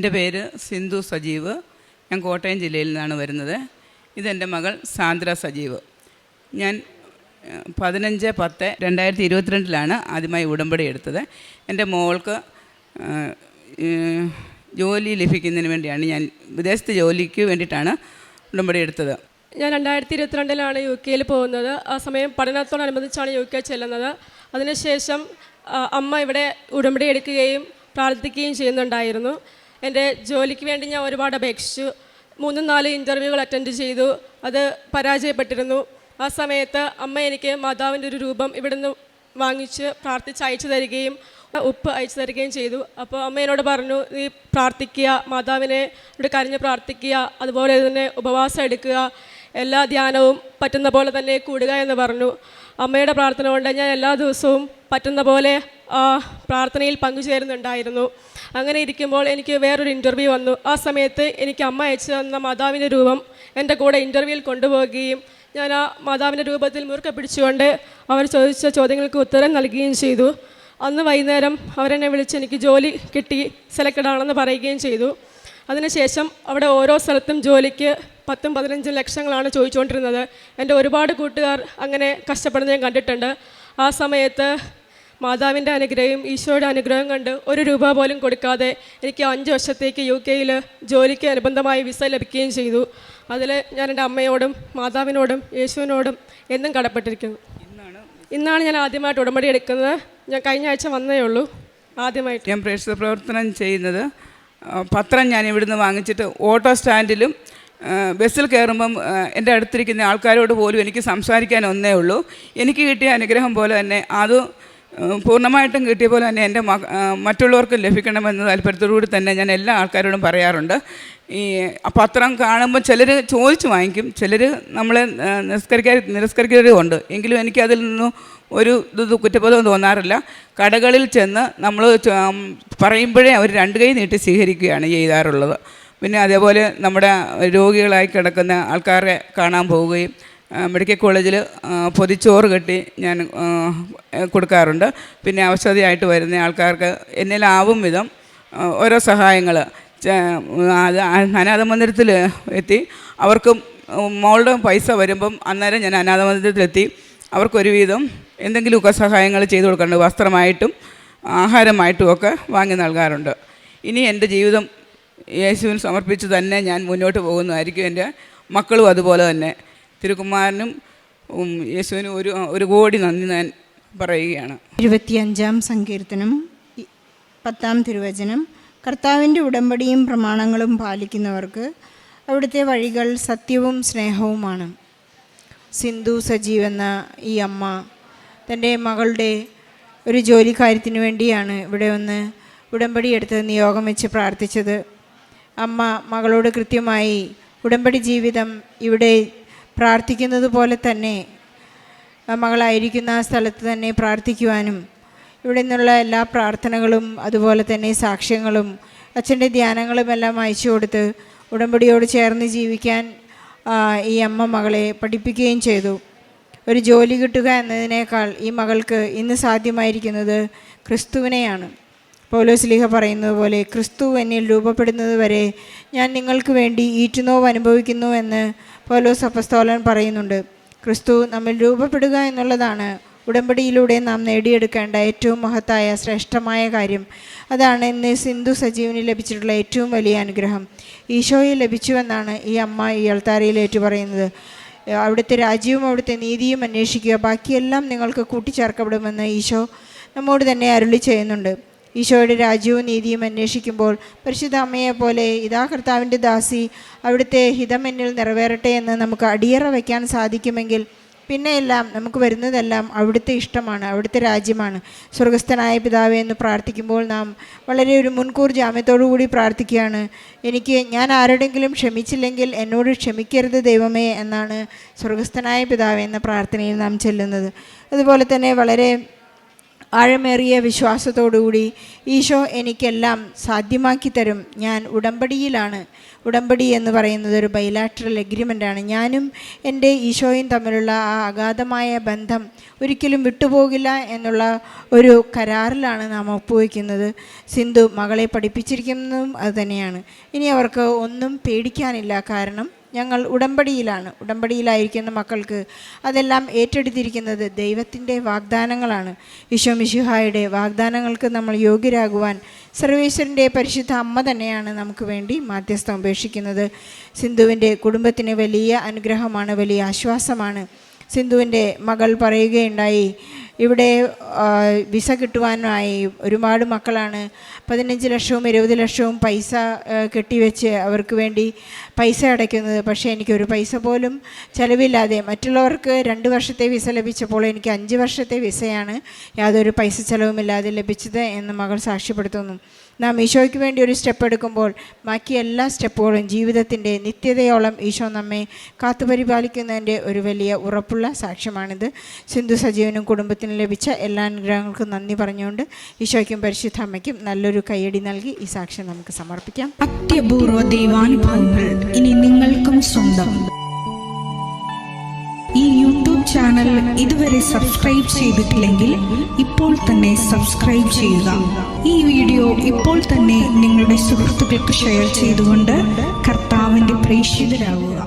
എന്റെ പേര് സിന്ധു സജീവ്. ഞാൻ കോട്ടയം ജില്ലയിൽ നിന്നാണ് വരുന്നത്. ഇതെന്റെ മകൾ സാന്ദ്ര സജീവ്. ഞാൻ പതിനഞ്ച് പത്ത് രണ്ടായിരത്തി ഇരുപത്തിരണ്ടിലാണ് ആദ്യമായി ഉടമ്പടി എടുത്തത്. എന്റെ മോൾക്ക് ജോലി ലഭിക്കുന്നതിന് വേണ്ടിയാണ് ഞാൻ വിദേശത്ത് ജോലിക്ക് വേണ്ടിയിട്ടാണ് ഉടമ്പടി എടുത്തത്. ഞാൻ രണ്ടായിരത്തി ഇരുപത്തിരണ്ടിലാണ് യു കെയിൽ പോകുന്നത്. ആ സമയം പഠനത്തോടനുബന്ധിച്ചാണ് യു കെ ചെല്ലുന്നത്. അതിനുശേഷം അമ്മ ഇവിടെ ഉടമ്പടി എടുക്കുകയും പ്രാർത്ഥിക്കുകയും ചെയ്യുന്നുണ്ടായിരുന്നു. എന്റെ ജോലിക്ക് വേണ്ടി ഞാൻ ഒരുപാട് അപേക്ഷിച്ചു. മൂന്നും നാല് ഇന്റർവ്യൂകൾ അറ്റൻഡ് ചെയ്തു. അത് പരാജയപ്പെട്ടിരുന്നു. ആ സമയത്ത് അമ്മ എനിക്ക് മാതാവിന്റെ ഒരു രൂപം ഇവിടുന്ന് വാങ്ങിച്ച് പ്രാർത്ഥിച്ച് അയച്ചു തരികയും ഉപ്പ് അയച്ചു തരികയും ചെയ്തു. അപ്പോൾ അമ്മ എന്നോട് പറഞ്ഞു നീ പ്രാർത്ഥിക്കുക മാതാവിനെ ഇവിടെ കരഞ്ഞ് പ്രാർത്ഥിക്കുക അതുപോലെ തന്നെ ഉപവാസം എടുക്കുക എല്ലാ ധ്യാനവും പറ്റുന്ന പോലെ തന്നെ കൂടുക എന്ന് പറഞ്ഞു. അമ്മയുടെ പ്രാർത്ഥന കൊണ്ട് ഞാൻ എല്ലാ ദിവസവും പറ്റുന്ന പോലെ ആ പ്രാർത്ഥനയിൽ പങ്കുചേരുന്നുണ്ടായിരുന്നു. അങ്ങനെ ഇരിക്കുമ്പോൾ എനിക്ക് വേറൊരു ഇന്റർവ്യൂ വന്നു. ആ സമയത്ത് എനിക്ക് അമ്മ അയച്ചു തന്ന മാതാവിന്റെ രൂപം എന്റെ കൂടെ ഇന്റർവ്യൂവിൽ കൊണ്ടുപോവുകയും ഞാൻ ആ മാതാവിന്റെ രൂപത്തിൽ മുറുക്കെ പിടിച്ചുകൊണ്ട് അവർ ചോദിച്ച ചോദ്യങ്ങൾക്ക് ഉത്തരം നൽകുകയും ചെയ്തു. അന്ന് വൈകുന്നേരം അവരെന്നെ വിളിച്ച് എനിക്ക് ജോലി കിട്ടി സെലക്റ്റഡ് ആണെന്ന് പറയുകയും ചെയ്തു. അതിനുശേഷം അവിടെ ഓരോ സ്ഥലത്തും ജോലിക്ക് പത്തും പതിനഞ്ചും ലക്ഷങ്ങളാണ് ചോദിച്ചുകൊണ്ടിരുന്നത്. എന്റെ ഒരുപാട് കൂട്ടുകാർ അങ്ങനെ കഷ്ടപ്പെടുന്നത് ഞാൻ കണ്ടിട്ടുണ്ട്. ആ സമയത്ത് മാതാവിന്റെ അനുഗ്രഹവും ഈശോയുടെ അനുഗ്രഹം കണ്ട് ഒരു രൂപ പോലും കൊടുക്കാതെ എനിക്ക് അഞ്ച് വർഷത്തേക്ക് യു കെയിൽ ജോലിക്ക് അനുബന്ധമായി വിസ ലഭിക്കുകയും ചെയ്തു. അതിൽ ഞാൻ എന്റെ അമ്മയോടും മാതാവിനോടും യേശുവിനോടും എന്നും കടപ്പെട്ടിരിക്കുന്നു. ഇന്നാണ് ഞാൻ ആദ്യമായിട്ട് ഉടമ്പടി എടുക്കുന്നത്. ഞാൻ കഴിഞ്ഞ ആഴ്ച വന്നേ ഉള്ളൂ. ആദ്യമായിട്ട്. ഞാൻ പ്രേക്ഷിത പ്രവർത്തനം ചെയ്യുന്നത് പത്രം ഞാൻ ഇവിടുന്ന് വാങ്ങിച്ചിട്ട് ഓട്ടോ സ്റ്റാൻഡിലും ബസ്സിൽ കയറുമ്പം എന്റെ അടുത്തിരിക്കുന്ന ആൾക്കാരോട് പോലും എനിക്ക് സംസാരിക്കാൻ ഒന്നേ ഉള്ളൂ. എനിക്ക് കിട്ടിയ അനുഗ്രഹം പോലെ തന്നെ അത് പൂർണമായിട്ടും കിട്ടിയ പോലെ തന്നെ എന്റെ മറ്റുള്ളവർക്ക് ലഭിക്കണമെന്ന താല്പര്യത്തോടുകൂടി തന്നെ ഞാൻ എല്ലാ ആൾക്കാരോടും പറയാറുണ്ട്. ഈ പത്രം കാണുമ്പോൾ ചിലർ ചോദിച്ച് വാങ്ങിക്കും. ചിലർ നമ്മളെ നിസ്കരിക്കാൻ നിരസ്കരിക്കാൻ നിരസ്കരിക്കുന്നവരുമുണ്ട് എങ്കിലും എനിക്കതിൽ നിന്നും ഒരു ഇത് കുറ്റബോധം തോന്നാറില്ല. കടകളിൽ ചെന്ന് നമ്മൾ പറയുമ്പോഴേ അവർ രണ്ട് കൈ നീട്ടി സ്വീകരിക്കുകയാണ് ചെയ്താറുള്ളത്. പിന്നെ അതേപോലെ നമ്മുടെ രോഗികളായി കിടക്കുന്ന ആൾക്കാരെ കാണാൻ പോവുകയും മെഡിക്കൽ കോളേജിൽ പൊതിച്ചോറ് കെട്ടി ഞാൻ കൊടുക്കാറുണ്ട്. പിന്നെ ഔഷധിയായിട്ട് വരുന്ന ആൾക്കാർക്ക് എന്നിലാവും വിധം ഓരോ സഹായങ്ങൾ അനാഥ മന്ദിരത്തിൽ എത്തി. അവർക്ക് മോളുടെ പൈസ വരുമ്പം അന്നേരം ഞാൻ അനാഥ മന്ദിരത്തിലെത്തി. അവർക്കൊരു വീതം എന്തെങ്കിലുമൊക്കെ സഹായങ്ങൾ ചെയ്തു കൊടുക്കാറുണ്ട്. വസ്ത്രമായിട്ടും ആഹാരമായിട്ടും ഒക്കെ വാങ്ങി നൽകാറുണ്ട്. ഇനി എന്റെ ജീവിതം യേശുവിന് സമർപ്പിച്ച് തന്നെ ഞാൻ മുന്നോട്ട് പോകുന്നതായിരിക്കും എന്റെ മക്കളും അതുപോലെ തന്നെ. തിരുക്കുമാരനും യേശുവിനും ഒരു ഒരു കോടി നന്ദി ഞാൻ പറയുകയാണ്. ഇരുപത്തിയഞ്ചാം സങ്കീർത്തനം പത്താം തിരുവചനം കർത്താവിന്റെ ഉടമ്പടിയും പ്രമാണങ്ങളും പാലിക്കുന്നവർക്ക് അവിടുത്തെ വഴികൾ സത്യവും സ്നേഹവുമാണ്. സിന്ധു സജീവ് എന്ന ഈ അമ്മ തന്റെ മകളുടെ ഒരു ജോലിക്കാര്യത്തിന് വേണ്ടിയാണ് ഇവിടെ ഒന്ന് ഉടമ്പടി എടുത്ത് നിയോഗം വെച്ച് പ്രാർത്ഥിച്ചത്. അമ്മ മകളോട് കൃത്യമായി ഉടമ്പടി ജീവിതം ഇവിടെ പ്രാർത്ഥിക്കുന്നത് പോലെ തന്നെ മകളായിരിക്കുന്ന ആ സ്ഥലത്ത് തന്നെ പ്രാർത്ഥിക്കുവാനും ഇവിടെ നിന്നുള്ള എല്ലാ പ്രാർത്ഥനകളും അതുപോലെ തന്നെ സാക്ഷ്യങ്ങളും അച്ഛന്റെ ധ്യാനങ്ങളും എല്ലാം അയച്ചു കൊടുത്ത് ഉടമ്പടിയോട് ചേർന്ന് ജീവിക്കാൻ ഈ അമ്മ മകളെ പഠിപ്പിക്കുകയും ചെയ്തു. ഒരു ജോലി കിട്ടുക എന്നതിനേക്കാൾ ഈ മകൾക്ക് ഇന്ന് സാധ്യമായിരിക്കുന്നത് ക്രിസ്തുവിനെയാണ്. പൗലോസ്ലിഹ പറയുന്നത് പോലെ ക്രിസ്തു എന്നിൽ രൂപപ്പെടുന്നത് വരെ ഞാൻ നിങ്ങൾക്ക് വേണ്ടി ഈറ്റുനോവ് അനുഭവിക്കുന്നു എന്ന് പൗലോസ് അപ്പസ്തോലൻ പറയുന്നുണ്ട്. ക്രിസ്തു നമ്മിൽ രൂപപ്പെടുക എന്നുള്ളതാണ് ഉടമ്പടിയിലൂടെ നാം നേടിയെടുക്കേണ്ട ഏറ്റവും മഹത്തായ ശ്രേഷ്ഠമായ കാര്യം. അതാണ് ഇന്ന് സിന്ധു സജീവിന് ലഭിച്ചിട്ടുള്ള ഏറ്റവും വലിയ അനുഗ്രഹം. ഈശോയെ ലഭിച്ചുവെന്നാണ് ഈ അമ്മ ഈ അൾത്താരയിൽ ഏറ്റുപറയുന്നത്. അവിടുത്തെ രാജ്യവും അവിടുത്തെ നീതിയും അന്വേഷിക്കുക ബാക്കിയെല്ലാം നിങ്ങൾക്ക് കൂട്ടിച്ചേർക്കപ്പെടുമെന്ന് ഈശോ നമ്മോട് തന്നെ അരുളി ചെയ്യുന്നുണ്ട്. ഈശോയുടെ രാജ്യവും നീതിയും അന്വേഷിക്കുമ്പോൾ പരിശുദ്ധ അമ്മയെ പോലെ ഇതാ കർത്താവിന്റെ ദാസി അവിടുത്തെ ഹിതമെന്നിൽ നിറവേറട്ടെ എന്ന് നമുക്ക് അടിയറ വയ്ക്കാൻ സാധിക്കുമെങ്കിൽ പിന്നെ എല്ലാം നമുക്ക് വരുന്നതെല്ലാം അവിടുത്തെ ഇഷ്ടമാണ് അവിടുത്തെ രാജ്യമാണ്. സ്വർഗസ്ഥനായ പിതാവേ എന്ന് പ്രാർത്ഥിക്കുമ്പോൾ നാം വളരെ ഒരു മുൻകൂർ ജാമ്യത്തോടു കൂടി പ്രാർത്ഥിക്കുകയാണ്. എനിക്ക് ഞാൻ ആരോടെങ്കിലും ക്ഷമിച്ചില്ലെങ്കിൽ എന്നോട് ക്ഷമിക്കരുത് ദൈവമേ എന്നാണ് സ്വർഗസ്ഥനായ പിതാവേ എന്ന പ്രാർത്ഥനയിൽ നാം ചെല്ലുന്നത്. അതുപോലെ തന്നെ വളരെ ആഴമേറിയ വിശ്വാസത്തോടുകൂടി ഈശോ എനിക്കെല്ലാം സാധ്യമാക്കി തരും ഞാൻ ഉടമ്പടിയിലാണ്. ഉടമ്പടി എന്ന് പറയുന്നത് ഒരു ബൈലാറ്ററൽ ആണ്. ഞാനും എന്റെ ഈശോയും തമ്മിലുള്ള ആ അഗാധമായ ബന്ധം ഒരിക്കലും വിട്ടുപോകില്ല എന്നുള്ള ഒരു കരാറിലാണ് നാം ഒപ്പുവെക്കുന്നത്. സിന്ധു മകളെ പഠിപ്പിച്ചിരിക്കുന്നതും അതുതന്നെയാണ്. ഇനി അവർക്ക് ഒന്നും പേടിക്കാനില്ല. കാരണം ഞങ്ങൾ ഉടമ്പടിയിലാണ്. ഉടമ്പടിയിലായിരിക്കുന്ന മക്കൾക്ക് അതെല്ലാം ഏറ്റെടുത്തിരിക്കുന്നത് ദൈവത്തിന്റെ വാഗ്ദാനങ്ങളാണ്. ഈശോ മിശിഹായുടെ വാഗ്ദാനങ്ങൾക്ക് നമ്മൾ യോഗ്യരാകുവാൻ സർവേശ്വരന്റെ പരിശുദ്ധ അമ്മ തന്നെയാണ് നമുക്ക് വേണ്ടി മാധ്യസ്ഥം ഉപേക്ഷിക്കുന്നത് സിന്ധുവിന്റെ കുടുംബത്തിന് വലിയ അനുഗ്രഹമാണ് വലിയ ആശ്വാസമാണ്. സിന്ധുവിന്റെ മകൾ പറയുകയുണ്ടായി ഇവിടെ വിസ കിട്ടുവാനായി ഒരുപാട് മക്കളാണ്. പതിനഞ്ച് ലക്ഷവും ഇരുപത് ലക്ഷവും പൈസ കെട്ടിവെച്ച് അവർക്ക് വേണ്ടി പൈസ അടയ്ക്കുന്നത്. പക്ഷേ എനിക്കൊരു പൈസ പോലും ചിലവില്ലാതെ മറ്റുള്ളവർക്ക് രണ്ട് വർഷത്തെ വിസ ലഭിച്ചപ്പോൾ എനിക്ക് അഞ്ച് വർഷത്തെ വിസയാണ് യാതൊരു പൈസ ചിലവുമില്ലാതെ ലഭിച്ചത് എന്ന് മകൾ സാക്ഷ്യപ്പെടുത്തുന്നു. നാം ഈശോയ്ക്ക് വേണ്ടി ഒരു സ്റ്റെപ്പ് എടുക്കുമ്പോൾ ബാക്കി എല്ലാ സ്റ്റെപ്പുകളും ജീവിതത്തിന്റെ നിത്യതയോളം ഈശോ നമ്മെ കാത്തുപരിപാലിക്കുന്നതിന്റെ ഒരു വലിയ ഉറപ്പുള്ള സാക്ഷ്യമാണിത്. സിന്ധു സജീവനും കുടുംബത്തിനും ലഭിച്ച എല്ലാ അനുഗ്രഹങ്ങൾക്കും നന്ദി പറഞ്ഞുകൊണ്ട് ഈശോയ്ക്കും പരിശുദ്ധ അമ്മയ്ക്കും നല്ലൊരു കൈയടി നൽകി ഈ സാക്ഷ്യം നമുക്ക് സമർപ്പിക്കാം. അത്യപൂർവ ദൈവാനുഭവങ്ങൾ ഇനി നിങ്ങൾക്കും സ്വന്തം. ഈ യൂട്യൂബ് ചാനൽ ഇതുവരെ സബ്സ്ക്രൈബ് ചെയ്തിട്ടില്ലെങ്കിൽ ഇപ്പോൾ തന്നെ സബ്സ്ക്രൈബ് ചെയ്യുക. ഈ വീഡിയോ ഇപ്പോൾ തന്നെ നിങ്ങളുടെ സുഹൃത്തുക്കൾക്ക് ഷെയർ ചെയ്തുകൊണ്ട് കർത്താവിന്റെ പ്രേക്ഷിതരാകുക